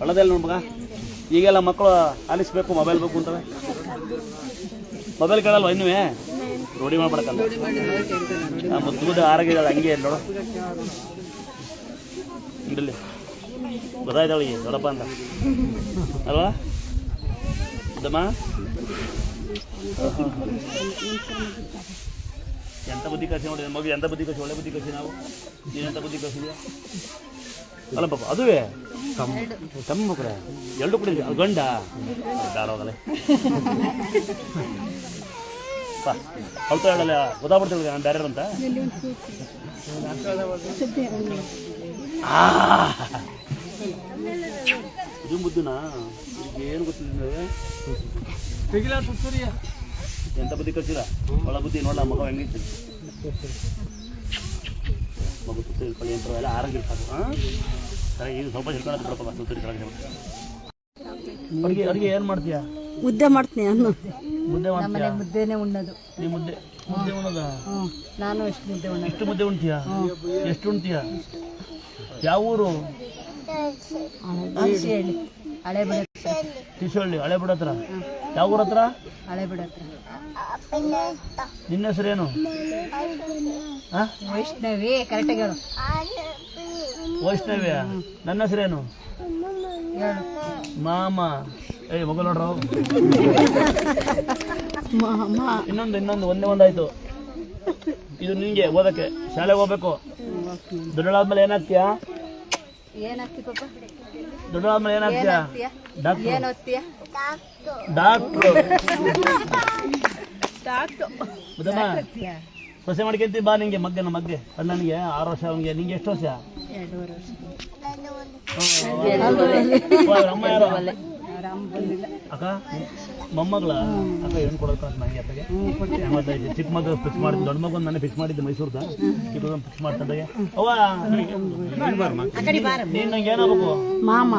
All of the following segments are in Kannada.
ಒಳ್ಳದಲ್ಲ ನೋಡ್ಮಗ ಈಗೆಲ್ಲ ಮಕ್ಕಳು ಆಲಿಸ್ಬೇಕು ಮೊಬೈಲ್ ಬೇಕು ಅಂತವೆ. ಮೊಬೈಲ್ ಕೇಳಲ್ವ ಇನ್ನೂ ರೂಢಿ ಮಾಡ್ಬೇಕಲ್ಲ ಮುದ್ದು ಆರೋಗ್ಯ ಹಂಗೆ ನೋಡು. ಇಡಲಿ. ಗೊತ್ತಾಯ್ತಾಳಿಗೆ ದೊಡ್ಡಪ್ಪ ಅಂತ. ಅಲ್ವಾ? ದಮ್ಮ? ಎಂತ ಬುದ್ಧಿ ಕಸಿ ನೋಡಿ ಮಗು ಎಂತ ಬುದ್ಧಿ ಕಸಿ ಒಳ್ಳೆ ಬುದ್ಧಿ ಕಸಿ ನಾವು? ನೀನೆಂತ ಬುದ್ಧಿ ಕಸಿದ್ಯಾ ಅಲ್ಲ ಪಾಪ, ಅದುವೇ? ತಮ್ಮ ಕೂಡ ಎರಡು ಕೂಡ ಅದು ಗಂಡ? ದಾರೋಗಲೆ ಹೊಲ್ತ ಹೇಳಲ್ಲ ಗೊತ್ತಾಗ್ಬಿಡ್ತಿಲ್ಲ ನಾನು ಬೇರೆ ಅಂತ. ಇದು ಮುದ್ದುನಾ? ಏನು ಗೊತ್ತಿಲ್ಲ ಎಂತ ಬುದ್ಧಿ ಕಳ್ಸಿರ ಒಳ ಬುದ್ಧಿ ನೋಡಲ್ಲ ಮಗ ಹೆಂಗಿತ್ತು ಮಗು ಸುತ್ತ ಇಟ್ಕೊಳ್ಳಿ ಅಂತ ಎಲ್ಲ ಆರೋಗ್ಯ ಇರ್ತಾರೆ ಹಾಂ ಸರಿ ಈಗ ಸ್ವಲ್ಪ ಹಿಡ್ಕೊಳ್ಳೋದು ಬಿಡಪ್ಪ ಸುತ್ತ ಇಟ್ಕೊಳ್ಳೋಕೆ ಅಡುಗೆ ಅಡುಗೆ ಏನು ಮಾಡ್ತೀಯಾ ಮುದ್ದೆ ಮಾಡ್ತೀನಿ ಅನ್ನ ಮುದ್ದೆ ಮಾಡ್ತೀಯಾ ಮುದ್ದೆನೇ ಉಣ್ಣೋದು ನೀ ಮುದ್ದೆ ಮುದ್ದೆ ಉಣ್ಣೋದಾ ನಾನು ಎಷ್ಟು ಮುದ್ದೆ ಉಣ್ಣ ಎಷ್ಟು ಮುದ್ದೆ ಉಣ್ತೀಯಾ ಎಷ್ಟು ಉಣ್ತೀಯಾ ಯಾವ ಊರು ಹಳೆ ಹಳೆ ಬಿಡ ಟಿಶಳ್ಳಿ ಹಳೆ ಬಿಡ ಹತ್ರ ಯಾವ ಊರ ಹತ್ರ ಹಳೆ ಬಿಡ ಹತ್ರ ನಿನ್ನ ಹೆಸರು ಏನು ವೈಷ್ಣವಿ ಕರೆಕ್ಟಾಗಿ ಹೇಳು. ವೈಷ್ಣವ್ಯ? ನನ್ನ ಹೆಸರೇನು? ಏನು ಮಾಮ. ಏಯ್ ಮಗ ನೋಡ್ರ. ಇನ್ನೊಂದು ಇನ್ನೊಂದು ಒಂದೇ ಒಂದಾಯ್ತು. ಇದು ನಿಂಗೆ ಓದಕ್ಕೆ. ಶಾಲೆಗೆ ಹೋಗ್ಬೇಕು. ದೊಡ್ಡಳಾದ್ಮೇಲೆ ಏನಾಗ್ತೀಯಾ? ಏನಾಗ್ತಿ ಪಾಪ? ದೊಡ್ಡಳಾದ್ಮೇಲೆ ಏನಾಗ್ತೀಯಾ? ಏನಾಗ್ತೀಯ? ಡಾಕ್ಟ್ರು. ಡಾಕ್ಟ್ರು. ಡಾಕ್ಟು ಬುದ್ದಮ್ಮ ಸೊಸೆ ಮಾಡ್ಕೊಂತೀವಿ ಬಾ ನಿಂಗೆ ಮಗ್ಗನ ಮಗ್ಗೆ. ಅಣ್ಣನಿಗೆ ಆರು ವರ್ಷ ಅವನಿಗೆ. ನಿಂಗೆ ಎಷ್ಟು ವರ್ಷ? ಎರಡು ವರ್ಷ. ಓ, ಅಮ್ಮ ಯಾರು? ಬಂದಿಲ್ಲ ಅಕ್ಕ ಮೊಮ್ಮಗಳ ಅಕ್ಕ ಏನು ಕೊಡೋಕೆ ಅಂತ ನನಗೆ ಅಪ್ಪಗೆ ಮತ್ತೆ ಇದು ಚಿಕ್ಕ ಮಗ ಫಿಕ್ಸ್ ಮಾಡಿದ್ದು ದೊಡ್ಡ ಮಗು ನಾನು ಫಿಕ್ಸ್ ಮಾಡಿದ್ದೆ ಮೈಸೂರ್ದ ಚಿಕ್ಕ ಫಿಕ್ಸ್ ಮಾಡ್ತಂದಾಗ ಅವ್ವ ನೀನು ನಂಗೆ ಏನಾಗಬೇಕು ಮಾಮ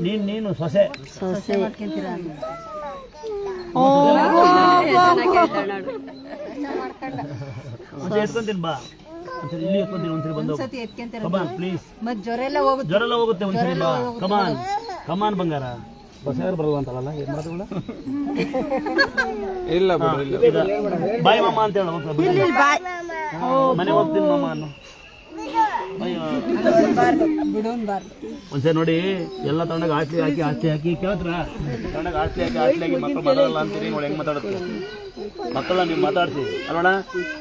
ನೀನು ನೀನು ಸೊಸೆ ಎತ್ಕೊಂತೀನಿ ಬಾ ಒಂದ್ಸರಿ ಇಲ್ಲಿ ಎತ್ಕೊಂತೀನಿ ಒಂದ್ಸರಿ ಬಂದು ಪ್ಲೀಸ್ ಮತ್ ಜ್ವರ ಎಲ್ಲ ಹೋಗುತ್ತೆ ಜ್ವರ ಎಲ್ಲ ಹೋಗುತ್ತೆ ಒಂದ್ಸರಿ ಬಾ ಕಮಾನ್ ಕಮಾನ್ ಬಂಗಾರ. ಬಸ್ಸಾರು ಬರಲ್ಲ ಅಂತಲ್ಲ ಏನ್ ಮಾಡೋದು ಇಲ್ಲ ಬಾಯ್ ಮಾಮ ಅಂತ ಹೇಳಿ ಮನೆ ಹೋಗ್ತೀನಿ ಮಾಮ ಅನ್ನು ಒಂದ್ಸರಿ ನೋಡಿ ಎಲ್ಲ ತಗೊಂಡಾಗ ಆಸ್ತಿ ಹಾಕಿ ಆಸ್ತಿ ಹಾಕಿ ಕೇಳ್ತಾರ? ತಗೊಂಡಾಗ ಆಸ್ತಿ ಹಾಕಿ ಆಸ್ತಿ ಹಾಕಿ ಮಕ್ಕಳು ಬರಲ್ಲ ಅಂತೀರಿ ನೋಡಿ ಹೆಂಗ್ ಮಾತಾಡುತ್ತೆ? ಮಕ್ಕಳನ್ನ ನೀವು ಮಾತಾಡ್ತಿ ಅಲ್ವಣ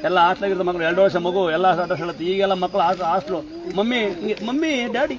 ಎಲ್ಲ ಹಾಸ್ಲಾಗಿರ್ತ ಮಕ್ಕಳು ಎರಡು ವರ್ಷ ಮಗು ಎಲ್ಲ ಆಟ ಹೇಳುತ್ತೆ. ಈಗೆಲ್ಲ ಮಕ್ಕಳು ಹಾಸ್ಲು ಮಮ್ಮಿ ಹಿಂಗೆ ಮಮ್ಮಿ ಡ್ಯಾಡಿ.